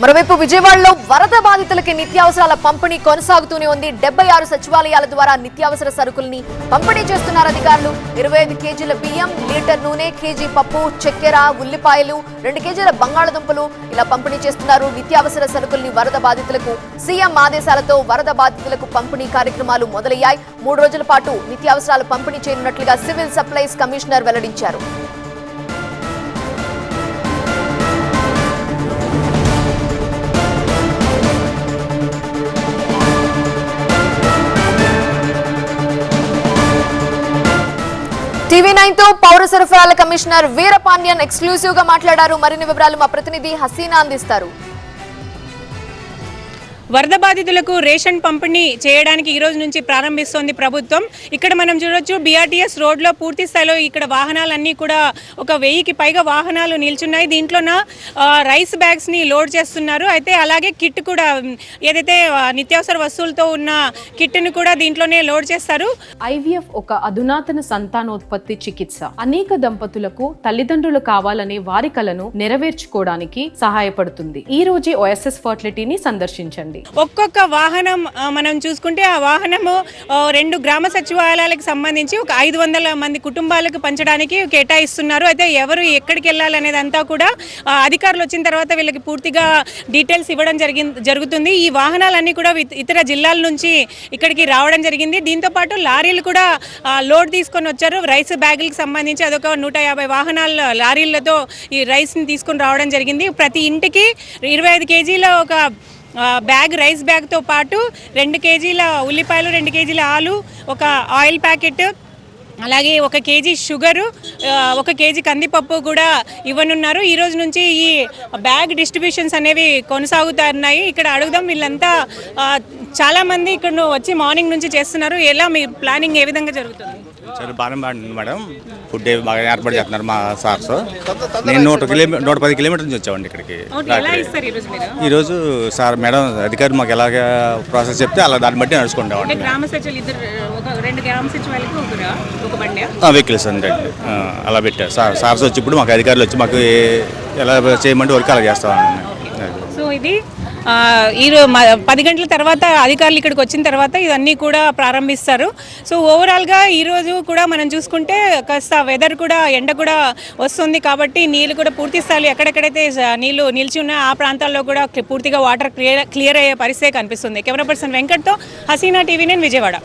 మరోవైపు విజయవాడలో వరద బాధితులకి నిత్యావసరాల పంపిణీ కొనసాగుతూనే ఉంది. డెబ్బై ఆరు సచివాలయాల ద్వారా నిత్యావసర సరుకుల్ని పంపిణీ చేస్తున్నారు అధికారులు. ఇరవై ఐదు కేజీల బియ్యం లీటర్ నూనె కేజీ పప్పు చక్కెర ఉల్లిపాయలు రెండు కేజీల బంగాళదుంపలు ఇలా పంపిణీ చేస్తున్నారు. నిత్యావసర సరుకుల్ని వరద బాధితులకు సీఎం ఆదేశాలతో వరద బాధితులకు పంపిణీ కార్యక్రమాలు మొదలయ్యాయి. మూడు రోజుల పాటు నిత్యావసరాలు పంపిణీ చేయనున్నట్లుగా సివిల్ సప్లైస్ కమిషనర్ వెల్లడించారు. టీవీ నైన్తో పౌర సరఫరాల కమిషనర్ వీరపాండ్యన్ ఎక్స్క్లూజివ్గా మాట్లాడారు. మరిన్ని వివరాలు మా ప్రతినిధి హసీనా అందిస్తారు. వరద బాధితులకు రేషన్ పంపిణీ చేయడానికి ఈ రోజు నుంచి ప్రారంభిస్తోంది ప్రభుత్వం. ఇక్కడ మనం చూడొచ్చు బీఆర్టీఎస్ రోడ్లో పూర్తి స్థాయిలో ఇక్కడ వాహనాలన్నీ కూడా ఒక వెయ్యికి పైగా వాహనాలు నిల్చున్నాయి. దీంట్లోన రైస్ బ్యాగ్స్ని లోడ్ చేస్తున్నారు. అయితే అలాగే కిట్ కూడా ఏదైతే నిత్యావసర వస్తువులతో ఉన్న కిట్ను కూడా దీంట్లోనే లోడ్ చేస్తారు. ఐవీఎఫ్ ఒక అధునాతన సంతానోత్పత్తి చికిత్స. అనేక దంపతులకు తల్లిదండ్రులు కావాలనే వారి కలను నెరవేర్చుకోవడానికి సహాయపడుతుంది. ఈ రోజే ఓఎస్ఎస్ ఫర్టిలిటీని సందర్శించండి. ఒక్కొక్క వాహనం మనం చూసుకుంటే ఆ వాహనము రెండు గ్రామ సచివాలయాలకు సంబంధించి ఒక ఐదు వందల మంది కుటుంబాలకు పంచడానికి కేటాయిస్తున్నారు. అయితే ఎవరు ఎక్కడికి వెళ్ళాలనేది అంతా కూడా అధికారులు వచ్చిన తర్వాత వీళ్ళకి పూర్తిగా డీటెయిల్స్ ఇవ్వడం జరిగి జరుగుతుంది. ఈ వాహనాలన్నీ కూడా ఇతర జిల్లాల నుంచి ఇక్కడికి రావడం జరిగింది. దీంతో పాటు లారీలు కూడా లోడ్ తీసుకొని వచ్చారు. రైస్ బ్యాగులకు సంబంధించి అదొక నూట యాభై వాహనాల లారీలతో ఈ రైస్ని తీసుకొని రావడం జరిగింది. ప్రతి ఇంటికి ఇరవై ఐదు కేజీల ఒక బ్యాగ్ రైస్ బ్యాగ్తో పాటు రెండు కేజీల ఉల్లిపాయలు రెండు కేజీల ఆలు ఒక ఆయిల్ ప్యాకెట్ అలాగే ఒక కేజీ షుగరు ఒక కేజీ కందిపప్పు కూడా ఇవ్వనున్నారు. ఈ రోజు నుంచి ఈ బ్యాగ్ డిస్ట్రిబ్యూషన్స్ అనేవి కొనసాగుతున్నాయి. ఇక్కడ అడుగుదాం వీళ్ళంతా చాలామంది ఇక్కడ వచ్చి మార్నింగ్ నుంచి చేస్తున్నారు. ఎలా మీ ప్లానింగ్ ఏ విధంగా జరుగుతుంది? చాలా బాగానే బాగుంది మేడం. ఫుడ్ బాగా ఏర్పాటు చేస్తున్నారు మా సార్స్. నేను నూట కిలోమీ నూట పది కిలోమీటర్ల నుంచి వచ్చామండి ఇక్కడికి. ఈరోజు సార్ మేడం అధికారి మాకు ఎలాగ ప్రాసెస్ చెప్తే అలా దాన్ని బట్టి నడుచుకుంటామండి. వెహికల్స్ అండి అలా పెట్టారు. సార్ సార్స్ వచ్చి ఇప్పుడు మాకు అధికారులు వచ్చి మాకు ఎలా చేయమంటే వర్క్ అలా చేస్తామండి. సో ఇది ఈరోజు పది గంటల తర్వాత అధికారులు ఇక్కడికి వచ్చిన తర్వాత ఇవన్నీ కూడా ప్రారంభిస్తారు. సో ఓవరాల్గా ఈరోజు కూడా మనం చూసుకుంటే కాస్త వెదర్ కూడా ఎండ కూడా వస్తుంది కాబట్టి నీళ్ళు కూడా పూర్తి స్థాయిలో ఎక్కడెక్కడైతే నీళ్ళు నిలిచి ఉన్నాయో ఆ ప్రాంతాల్లో కూడా పూర్తిగా వాటర్ క్లియర్ క్లియర్ అయ్యే పరిస్థితి కనిపిస్తుంది. కెమెరా పర్సన్ వెంకట్తో హసీనా టీవీ నేను విజయవాడ.